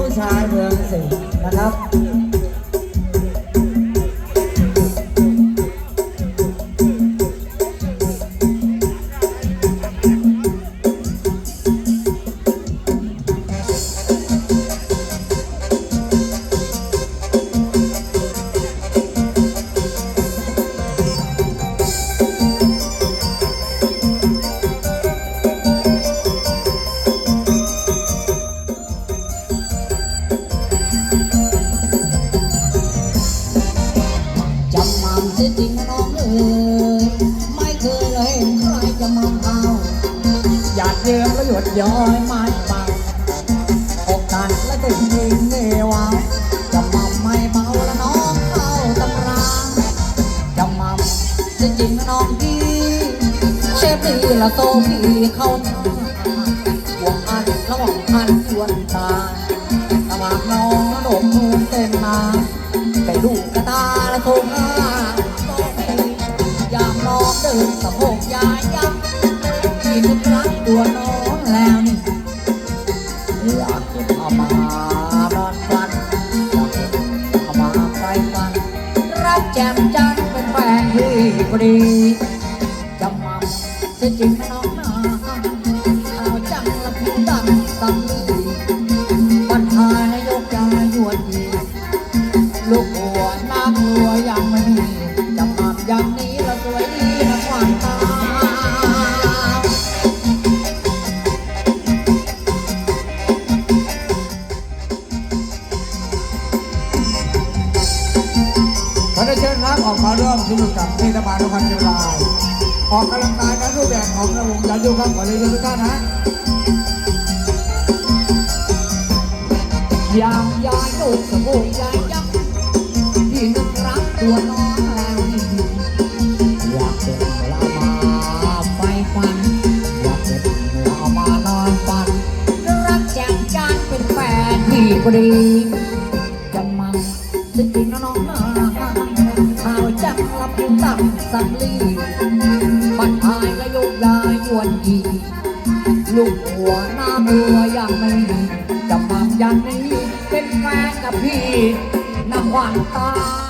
ผู้ชายเมืองสิงห์นะครับ เสียจริงน้องเอ๋ยไม่เคยเลยเห็นใครจะมาเอาหยาดเยิ้มแล้วหยดย้อยไม้เบาอกกันและตึงยิงเนวาจะมั่มไม่เมาและน้องเข้าตำราจะมั่มจะจริงน้องดีเชฟดีละโตพี่เข้าทางห่วงอันระหว่างอันชวนตาตะหมากน้องระดมนูนเต้นมาแต่ดูกระตาและโทงอา สะโพกยายยักที่นึกรักตัวน้องแล้วนี่อยากเก็บเอามานอนฝันอยากเก็บเอามาใกล้ฝัน รักแจ่มจันเป็นแฟนพี่พอดีจำมั่มเสียจริงนะน้องนาเอาจังละผิวดำตำลีปัญหานยกยาหยวดยีลูกหัวน้ำหัวยังไม่ รับออกมาร่วมสนุกกับเทศบาลนครเชียงรายออกกำลังกายกันรูปแบบของระวงยันยูครับขอเรียนทุกท่านนะยามยายโยกสะโพกยายยักที่นึกรักตัวน้องแล้วนี่อยากเป็นลามาไฟฟันอยากเป็นลามานอนฝัน รักแจ่มจันเป็นแฟนพี่ดีจะมังจะจริงนะน้อง ตักสักลีปัดพายและโยกยายยวนอีลูกหัวหน้าบัวยังไม่มีจะมาอย่างนี้เป็นแฟนกับพี่นำหวานตา